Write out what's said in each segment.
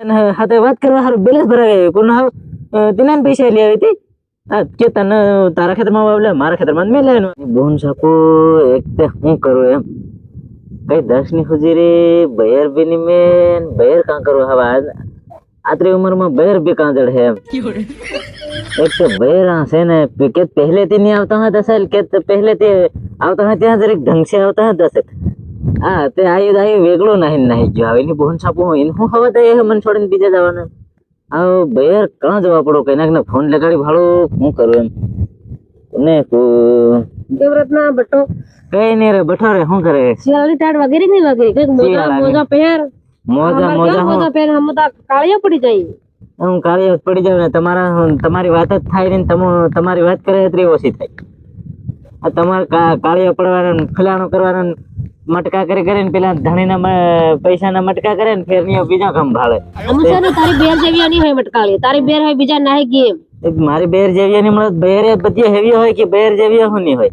હાથે વાત કરવા હારું બેલેન્સ ભરાવી આવ્યો. કોણ હાવ તેના પૈસા લઈ આવી હતી? આ કે તને તારા ખેતરમાં વાવલે મારા ખેતરમાં મેં લેવાનું બોન સાપુ એક તે હું કરું એમ. કઈ દસની ખુજીરી બયર બી ની મેન બયર કાં કરું? હવે આતરી ઉંમરમાં બયર બી કાં જડે એમ. એક તો બયર છે ને કે પહેલેથી નહીં આવતા હતા સાહેબ કે પહેલેથી આવતા હતા ત્યાં જરીક ઢંગ સે આવતા હતા દસેક હા તે આયુ આયુ વેગળો નાહી નાહી ગયો. હવે એની બોન છાપો એને હું હવે તો એ મને છોડીને બીજા જવાના. આવો બેર કાં જવા પડો? કઈ નાખ ફોન લગાડી ભાડો હું કરું એમ. ને દેવરત્ના બટો? કઈ નહીં રે બેઠો રે. શું કરે? શિયાળી ટાટ વગેરે નહીં વગેરે? કંઈક મોજા મોજા પહેર. મોજા મોજા મોજા પહેર? હમ તો કાળિયા પડી જાય. હું કાર્ય પડી જાવ ને તમારા તમારી વાત જ થાય ને તમે તમારી વાત કરે એટલી ઓછી થાય. આ તમારે કા- કાળિયા પડવાના ફલાણો કરવાના ને મટકા કરી કરીને પેલા ધણીના પૈસા પૈસાના મટકા કરે ને ફેરની બીજા કામ ભાળે. અમુ તારી બેર જેવી નહીં હોય મટકાળી. તારી બેર હોય બીજા નાહી ગઈ મારી બેર જેવી ની મળે બેર બધી હેવી હોય કે બેર જેવી હું નહીં હોય?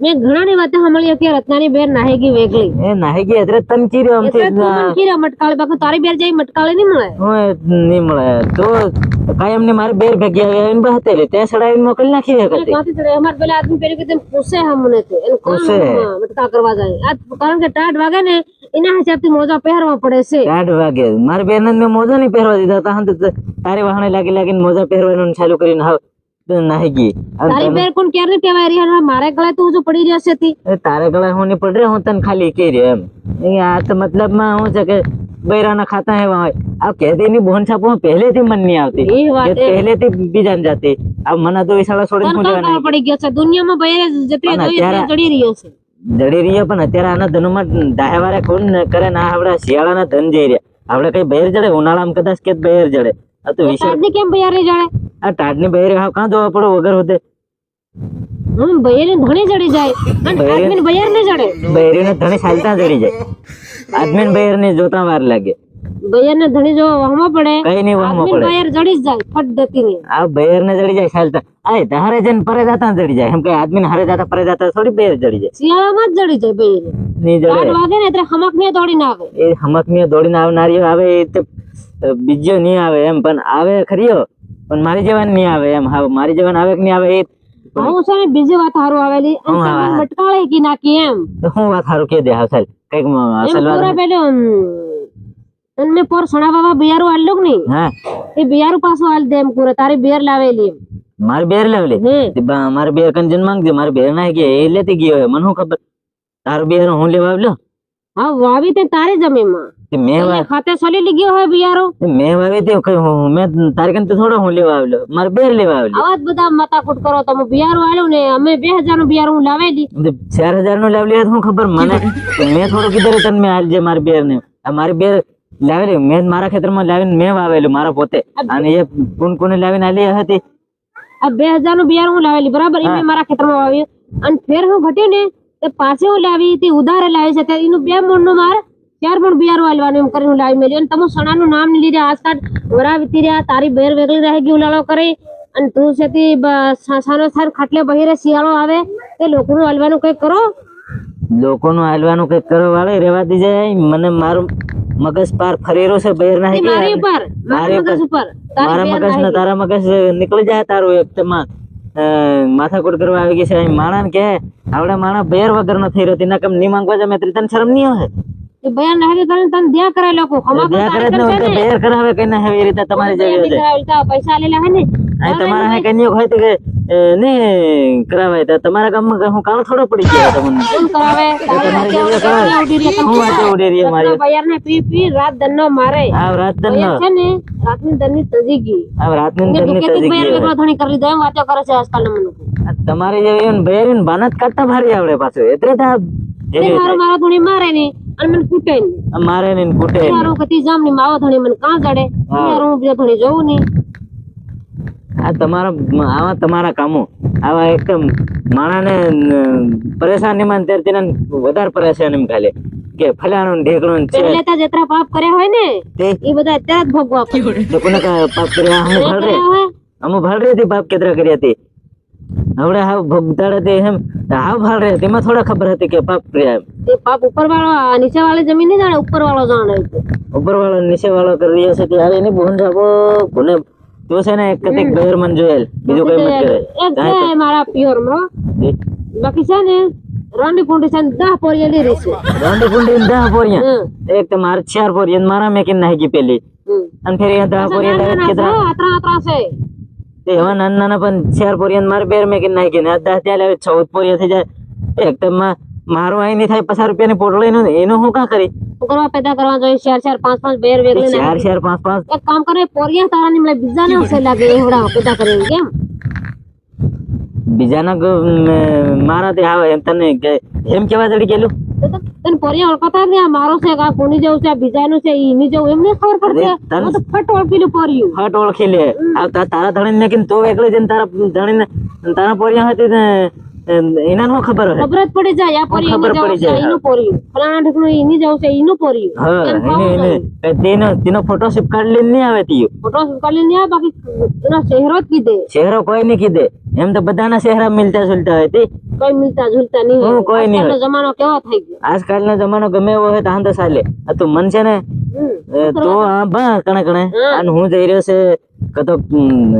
મેં ઘણા ની વાતે સાંભળી કે રત્નાની બેર નાહી ગઈ વેગળી. એ નાહી ગઈ એટલે તમ ચીર્યો એટલે તું આમથી મને કીધું મટકાળી. બાકી તારી બેર જેવી મટકાળી નહીં મળે. હું નહીં મળે. તો કાયમ ને મારે બેર ભેગી આવી આવીને બહતેલી ત્યાં સડાવીને મોકલી નાખી હે હતી ક્યાંથી ચડે અમાર પેલા આદમી પેલી કે તેમ પૂછે હમને તે. એને. હા, મટકા કરવા જાય. આ કારણ કે ટાટ વાગે ને એના હિસાબથી મોજા પહેરવા પડે છે. આઠ વાગે. મારી બેન મેં મોજા નહીં પહેરવા દીધા તા તો તારે વાહણે લાગી લાગીને મોજા પહેરવાનું ચાલુ કરીને હાવ નાહી ગઈ. તારી બેર કોણ ક્યારે ટેવાય રહ્યા મારે તો તું પડી જશે તી. એ તારે ગળા હું નહીં પડ રહ્યા હું તને ખાલી કહી રહ્યો એમ. આ તો મતલબમાં હું છે કે બૈરાના ખાતા એવા હોય. આ કહેતી ની બોન છાપો પહેલેથી મન નહીં આવતી. પહેલેથી બીજાને જાતી. આ મને તો વિશાળા છોડીને હું પડી ગયો છે? દુનિયામાં બૈરે જડી રહ્યો છે. જડી રહ્યો પણ અત્યારે આના ધનુમાં દાહેવારે કોણ કરે ના આવડે શિયાળાના ધન જઈ રહ્યા. આપણે કઈ બહેર જડે? ઉનાળામાં કદાચ કે બહેર જડે. આ તો વિશાળ કેમ બહેર જડે? આ ટાઢની બહેર હાવ કાં જોવા પડો? વગર હોતે. હમ બૈર ધણે જડી જાય. અને આદમીને બૈર નહીં જડે. બહેરીને ધણે ચાલતા જડી જાય. આદમીને બહેરને જોતા વાર લાગે. બૈર ને ધણી જો વહમો પડે. કઈ નહીં વહમો પડે. બૈર જડી જાય ફટ દતીને આ બહેરને જડી જાય ચાલતા આ ધારે જન પરે જાતા જડી જાય. એમ કે આદમીન હારે જાતા પરે જાતા થોડી બહેર જડી જાય. શિયાળામાં જ જડી જાય નહીં આઠ જડે વાગે ને એટલે હમક ને દોડીને આવે. એ હમક ને દોડી ના આવનારી આવે એ તો બીજો નહીં આવે એમ. પણ આવે ખરીયો પણ મારી જવાન નહીં આવે એમ. હા મારી જવાન આવે કે નહીં આવે એ હું છે ને બીજી વાત હારું આવેલી. મટકાળે કી નાખી એમ? હું વાત સારું કે દે હા સાહેબ. કંઈક પૂરા પેલો મેં પોર સણાવા બિયારું આલ્યું કે નહીં? હા. એ બિયારું પાછું આલ દે એમ પૂરા. તારી બેર લાવેલી મારી બેર લેવલી? મારી બેર કંજન માંગજે મારી બેર ના ગયા એ લેતી ગયો મને શું ખબર? તારું બેર હું લેવા આવ્યો હા વાવી તે તારી જમીનમાં. તે મેં એને વા- ખાતે સોલી ગયો હે બિયારો? મેં વાવી તે હું- મેં તારી તો થોડો હું લેવા મારી બેર લેવા આવ્યો. આવા જ બધા માથાકૂટ કરો. તમે બિયારું આલ્યું ને અમે બે હજારનું હું લાવેલી તે ચાર હજારનું લાવલી હતું ખબર મને મેં થોડું કીધું તને મેં આલજે મારી બેર ને આ મારી બેર લાવેલી. મેં મારા ખેતરમાં લાવીને મેં વાવેલું મારા પોતે. અને એ કોણ કોને લાવીને આલી હતી. આ બે હજારનું બિયારું હું લાવેલી બરાબર? એ મારા ખેતરમાં વાવ્યું. અને ફેર હું ઘટ્યું ને તે પાછી હું લાવી તે ઉધારે લાવી છે. તે એનું બે મણનું મારે ચાર પણ બિયારો આલવાનું એમ કરીને લાવી મેળ્યો અને તમે સણાનું નામ નહીં લીધે આજકાલ વરા વીતી રહ્યા તારી બેર વેગળી રહી ગયું ઉલાળો કરી અને તું છે તે બ- સા- સાનો સાર ખાટલે બહીરે શિયાળો આવે તે લોકોનું આલવાનું કઈ કરો. લોકોનું હાલવાનું કઈ કરો વાળે રેવા દીજે. મને મારું મગજ પાર ફરેરો છે બહેર તે મારી ઉપર મારી મગજ ઉપર. તારી મગજ ને તારા મગજ નીકળી જાય તારું એક તમાર માથાકૂટ કરવા આવી ગઈ છે. માણા ને કે આવડે માણસ બેર વગર નો થઈ રહ્યો તેના કમની માંગવા જાય મેં ત્રીતન શરમ નહીં આવે? તે બયાન નાખી તને તને દ્યા કરાય લોકો ખમા દયા કરે જ ન તો કરાવે ના રીતે તમારી છે પૈસા લેલા હે ને. અહીં તમારા હે કઈ હોય તો કે અ, કરાવાય. તો તમારા ગામમાં હું કાળો થોડો પડી ગયો તમને કોણ કરાવે? તમારી જેવી કરાવે? હું વાંચે ઉડી રહી મારી બયાર ને પી પી રાત દન્નો મારે. આ રાત દન બયાર છે ને તજી ગઈ રાતની ને દનની દુકેતી તજી ગઈ વેગળો ધણી કરી વાતો કરે છે આજકાલ ના આ જેવી ને ને બાનત કાઢતા ભારી આવડે પાછું. એટલે તો મારો મારો ધણી મારે ને. અને મને કૂટે નહીં. મારે નહીં કૂટે ને. મારું કતી જામની માવો ધણી મને કાં જડે યાર હું બીજા ધણી જોઉં નહીં. આ તમારા આવા તમારા કામો. આવા એકદમ માણાને પરેશાની માં ત્યારે તેને વધારે પરેશાની માં ખાલે. કે ફલાણું ઢેકણો છે. પહેલે તો જેતરા પાપ કર્યા હોય ને એ બધા અત્યારે જ ભોગવા પડે. લોકોને કા પાપ કર્યા અમુ ભળ રે અમુ ભાળ રે હતી પાપ કેતરા કર્યા હતી હવડે હાવ ભોગતાડે તે એમ. હાવ ભાળ રહે. તેમાં થોડા ખબર હતી કે પાપ રહ્યા એમ. તે પાપ ઉપર વાળો નીચે વાળો જમીન નહીં જાણે ઉપર વાળો જાણે ઉપર વાળો નીચે વાળો કરી રહ્યો છે ત્યારે એની બોન સાબો કોને તો છે ને એક કતિક બહેર મન જોયેલ. બીજું કઈ મત કરે એક છે મારા પ્યોરમાં બાકી છે ને રાંડી પુંડી છે ને દહ પોરિયા લીધી છે. ગાંડી ગુંડી ને દહ પોરિયા એક તો માર ચાર પોરિયા ને મારા મેકીન નાખી પેલી? અને ફેર અહીંયા દહ પોરિયા લાવે નાના કે છે, આતરા આતરા છે. એવા નાના નાના પણ ચાર પોરિયા મારે બેર મેકીન નાખી ને દસ ત્યાં લાવે ચૌદ પોરિયા થઈ જાય. એક તો મારો અહીં નહીં થાય પચાસ રૂપિયાની પોટળી નું એનું હું કાં કરી? કરવા પેદા કરવા જોઈએ ચાર ચાર પાંચ પાંચ બેર. ચાર ચાર પાંચ પાંચ. એક કામ કરે પોરિયા તારા ને મળે બીજા ને હશે લાગે એવડા પેદા કેમ? બીજાના મારા તે આવે એમ તને કે- એમ કેવા જડી ગયેલું તને પોરિયા ઓળખાતા નહીં આ મારો છે આ કોની જેવું છે આ બીજાનું છે ઈની જેવું એમને ખબર પડશે. તને- તો ફટ ઓળખીલું પોરિયું ફટ ઓળખી લે. તારા ધણી ને તું એકલો જઈને તારા ધણી ને તારા પોરિયા હતી ને એના નો ખબર હોય? ખબર જ પડી જાય આ પોરિયું ખબર પડી જાય, ઈનું પોરિયું. ફલાણા ઢીકણું ઈની જેવું છે ઈનું પોરિયું. હા એને એને. તેનો તેનો ફોટો કાઢી લઈને નહીં આવે તીયો. ફોટો કાઢી નહીં આવે બાકી એનો ચહેરો જ કીધે. ચહેરો કોઈ નહીં કીધે. એમ તો બધાના ચહેરા મિલતા જુલતા હોય તે. કઈ મિલતા જુલતા નહીં હું કોઈ નહીં આજકાલનો જમાનો કેવો થઈ ગયો? આજકાલનો જમાનો ગમે એવો હોય તો ચાલે. આ તું મન છે ને? તો આ બા કણે કણે. અને હું જઈ રહ્યો છે કતો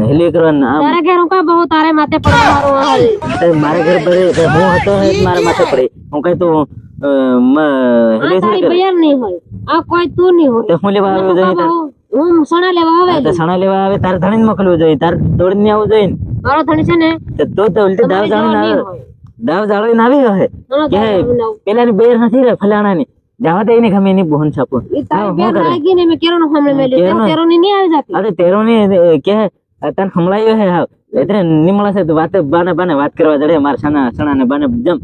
હેલી કરવાનું તારા ઘેર હું કઈ બહુ તારે માથે પડવા વાળું હાલ. તે મારા ઘર પર હું હતો મારા માથે પડી. હું કઈ તું તું તે હું હું આવે તો સણા લેવા આવે તારે ધણી મોકલવું જોઈએ. તારે દોડીને આવવું જોઈએ. મારો ધણી છે ને તો તો ઉલટી દાવ જાણીને ના આવે. દાવ જાળવીને આવી હોય. નાનો કે આવું. પેલાની બેર નથી રે ફલાણાની. જાવા દે ને ગમે ની બોહન છાપો ઈ તારી બેર લાગી ને મેં કેરોનો હમણે મેલ્યો. કેરોનો? તે કેરોની નહીં આવી જાતી? અરે તેરો ને કે તન હમળાયો હે હાવ. એટલે નિમળા છે તો વાતે બાને બાને વાત કરવા જડે માર સના સણા ને બાને જમ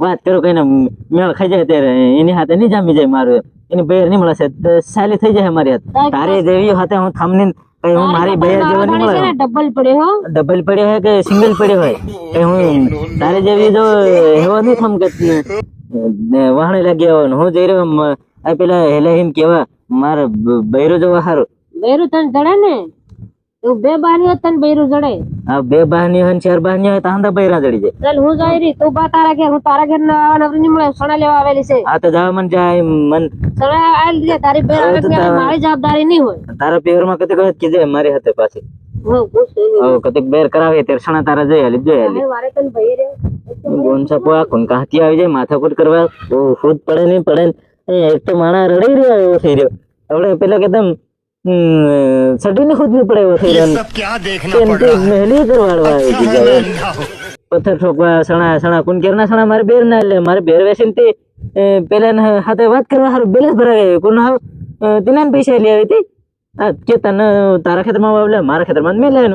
વાત કરો કઈને મેળ ખાઈ જાય ત્યારે એની હાથે નહીં જામી જાય મારું એની બેર નિમળા છે સાલી થઈ જાય મારી હાથ. તારે દેવી હાથે હું થામની કઈ હું મારી બે જેવો મારો ધણી છે નિમળા ને ડબલ પડ્યો હો. ડબલ પડ્યો હોય કે સિંગલ પડ્યો હોય એ હું તારે જેવી જો એવો નહીં થમ કે વાહણે લાગી હોય ને હું જઈ રહ્યો આ પેલા હેલાહીન કેવા મારે બૈરો જવા હારું. બૈરું તને જડે ને? તું બે બારી તને બૈરું જડે. આ બે બહારની હોય ને ચાર બહારની હોય તાંદા બૈરા જડી જાય. ચાલ હું જઈ રહી તું બા તારા ઘેર હું તારા ઘેર ના આવવા નવરી મળે સણા લેવા આવેલી છે. આ તો જવા મન જાય મન સણા આવેલી છે તારી બેર આવે કે મારી જવાબદારી નહીં હોય. તારા પેરમાં કતે કહે કીધે મારી હાથે પાછી. હું કદીક બેર કરાવે ત્યારે સણા તારા જઈ હાલી જોઈ હાલી મારે તન ભઈ રે. બોનસા પો આ કુંકાહતી આવી જાય માથાકૂટ કરવા. ઓ ખુદ પડે નહીં પડે એક તો માણા રડી રહ્યો એવો થઈ રહ્યો. આપણે પેલા કે સટીને ખુદ નહીં પડે એવો થઈ રહ્યો. મહેલી કરવાડવા આવી ગયા પથ્થર ઠોકવા સણા સણા કોણ કેરના સણા મારે બેર ના એટલે મારે બેર વેસીને તે પેલા હાથે વાત કરવા સારું બેલે ભરાઈ ગયો કોણ હાવ તેના પૈસા લઈ આવી હતી? કે તને તારા ખેતરમાં આવ્યા મારા ખેતરમાં મેં લેવાનું.